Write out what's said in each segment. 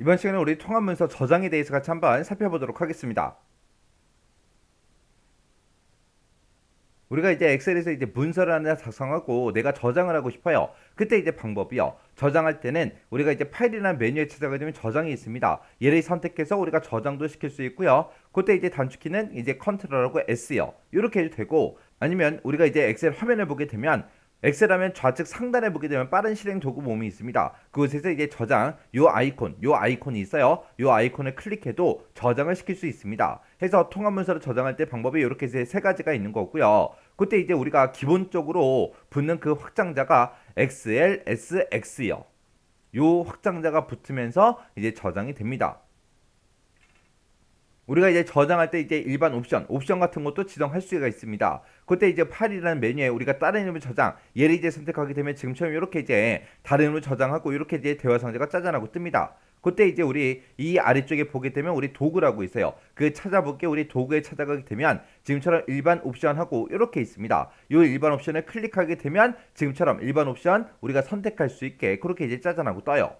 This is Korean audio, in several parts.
이번 시간에 우리 통합 문서 저장에 대해서 같이 한번 살펴보도록 하겠습니다. 우리가 이제 엑셀에서 이제 문서를 하나 작성하고 내가 저장을 하고 싶어요. 그때 이제 방법이요. 저장할 때는 우리가 이제 파일이라는 메뉴에 찾아가게 되면 저장이 있습니다. 얘를 선택해서 우리가 저장도 시킬 수 있고요. 그때 이제 단축키는 이제 컨트롤하고 S요. 이렇게 해도 되고 아니면 우리가 이제 엑셀 화면을 보게 되면 엑셀 하면 좌측 상단에 보게 되면 빠른 실행 도구 모음이 있습니다. 그곳에서 이제 저장 요 아이콘, 요 아이콘이 있어요. 요 아이콘을 클릭해도 저장을 시킬 수 있습니다. 해서 통합 문서를 저장할 때 방법이 이렇게 세 가지가 있는 거고요. 그때 이제 우리가 기본적으로 붙는 그 확장자가 XLSX요. 요 확장자가 붙으면서 이제 저장이 됩니다. 우리가 이제 저장할 때 이제 일반 옵션, 옵션 같은 것도 지정할 수가 있습니다. 그때 이제 파일이라는 메뉴에 우리가 다른 이름을 저장, 얘를 이제 선택하게 되면 지금처럼 이렇게 이제 다른 이름을 저장하고 이렇게 이제 대화 상자가 짜잔하고 뜹니다. 그때 이제 우리 이 아래쪽에 보게 되면 우리 도구라고 있어요. 그 찾아볼게 우리 도구에 찾아가게 되면 지금처럼 일반 옵션하고 이렇게 있습니다. 이 일반 옵션을 클릭하게 되면 지금처럼 일반 옵션 우리가 선택할 수 있게 그렇게 이제 짜잔하고 떠요.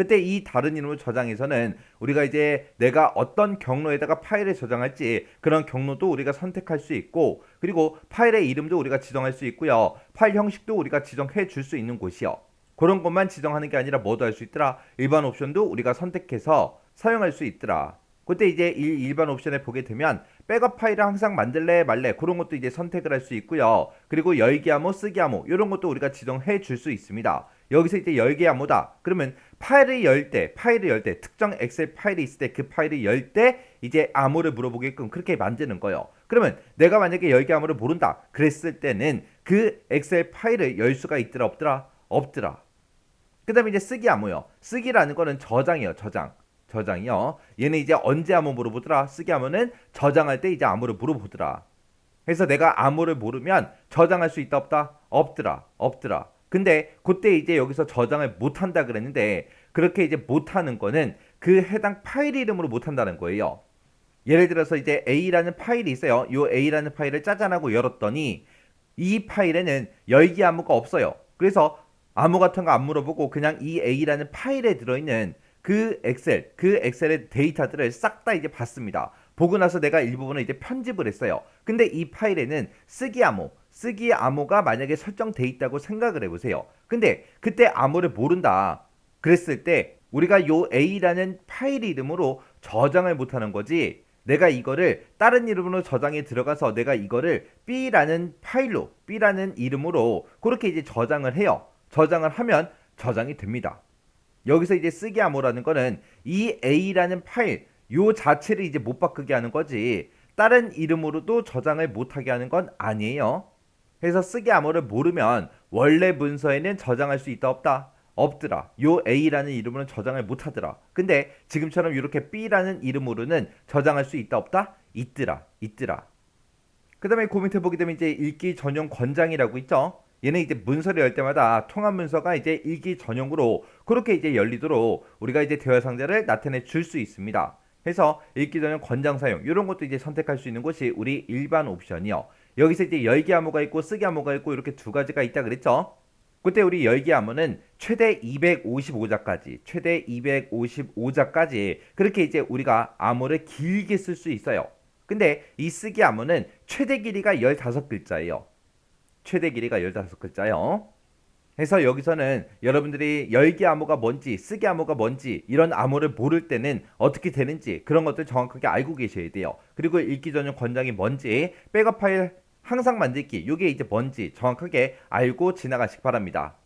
그때 이 다른 이름을 저장해서는 우리가 이제 내가 어떤 경로에다가 파일을 저장할지 그런 경로도 우리가 선택할 수 있고 그리고 파일의 이름도 우리가 지정할 수 있고요. 파일 형식도 우리가 지정해 줄 수 있는 곳이요. 그런 것만 지정하는 게 아니라 뭐도 할 수 있더라. 일반 옵션도 우리가 선택해서 사용할 수 있더라. 그때 이제 일반 옵션에 보게 되면 백업 파일을 항상 만들래 말래 그런 것도 이제 선택을 할 수 있고요. 그리고 열기 암호, 쓰기 암호 이런 것도 우리가 지정해 줄 수 있습니다. 여기서 이제 열기 암호다. 그러면 파일을 열 때, 파일을 열 때, 특정 엑셀 파일이 있을 때 그 파일을 열 때 이제 암호를 물어보게끔 그렇게 만드는 거예요. 그러면 내가 만약에 열기 암호를 모른다. 그랬을 때는 그 엑셀 파일을 열 수가 있더라 없더라? 없더라. 그 다음에 이제 쓰기 암호요. 쓰기라는 거는 저장이에요. 저장. 저장이요. 얘는 이제 언제 암호 물어보더라? 쓰기 암호는 저장할 때 이제 암호를 물어보더라. 그래서 내가 암호를 모르면 저장할 수 있다 없다? 없더라. 없더라. 근데 그때 이제 여기서 저장을 못 한다 그랬는데 그렇게 이제 못 하는 거는 그 해당 파일 이름으로 못 한다는 거예요. 예를 들어서 이제 A라는 파일이 있어요. 이 A라는 파일을 짜잔하고 열었더니 이 파일에는 열기 암호가 없어요. 그래서 암호 같은 거 안 물어보고 그냥 이 A라는 파일에 들어있는 그 엑셀, 그 엑셀의 데이터들을 싹 다 이제 봤습니다. 보고 나서 내가 일부분을 이제 편집을 했어요. 근데 이 파일에는 쓰기 암호, 쓰기 암호가 만약에 설정돼 있다고 생각을 해보세요. 근데 그때 암호를 모른다. 그랬을 때 우리가 요 A라는 파일 이름으로 저장을 못하는 거지. 내가 이거를 다른 이름으로 저장에 들어가서 내가 이거를 B라는 파일로 B라는 이름으로 그렇게 이제 저장을 해요. 저장을 하면 저장이 됩니다. 여기서 이제 쓰기 암호라는 거는 이 A라는 파일 요 자체를 이제 못 바꾸게 하는 거지 다른 이름으로도 저장을 못하게 하는 건 아니에요. 그래서 쓰기 암호를 모르면 원래 문서에는 저장할 수 있다 없다 없더라. 요 A라는 이름으로는 저장을 못하더라. 근데 지금처럼 이렇게 B라는 이름으로는 저장할 수 있다 없다 있더라 있더라. 그 다음에 그 밑에 보게 되면 이제 읽기 전용 권장이라고 있죠. 얘는 이제 문서를 열 때마다 통합 문서가 이제 읽기 전용으로 그렇게 이제 열리도록 우리가 이제 대화 상자를 나타내 줄 수 있습니다. 해서 읽기 전용 권장 사용 이런 것도 이제 선택할 수 있는 곳이 우리 일반 옵션이요. 여기서 이제 열기 암호가 있고 쓰기 암호가 있고 이렇게 두 가지가 있다 그랬죠. 그때 우리 열기 암호는 최대 255자까지 최대 255자까지 그렇게 이제 우리가 암호를 길게 쓸 수 있어요. 근데 이 쓰기 암호는 최대 길이가 15글자예요. 최대 길이가 15글자요. 그래서 여기서는 여러분들이 열기 암호가 뭔지 쓰기 암호가 뭔지 이런 암호를 모를 때는 어떻게 되는지 그런 것들 정확하게 알고 계셔야 돼요. 그리고 읽기 전용 권장이 뭔지 백업 파일 항상 만들기 이게 이제 뭔지 정확하게 알고 지나가시기 바랍니다.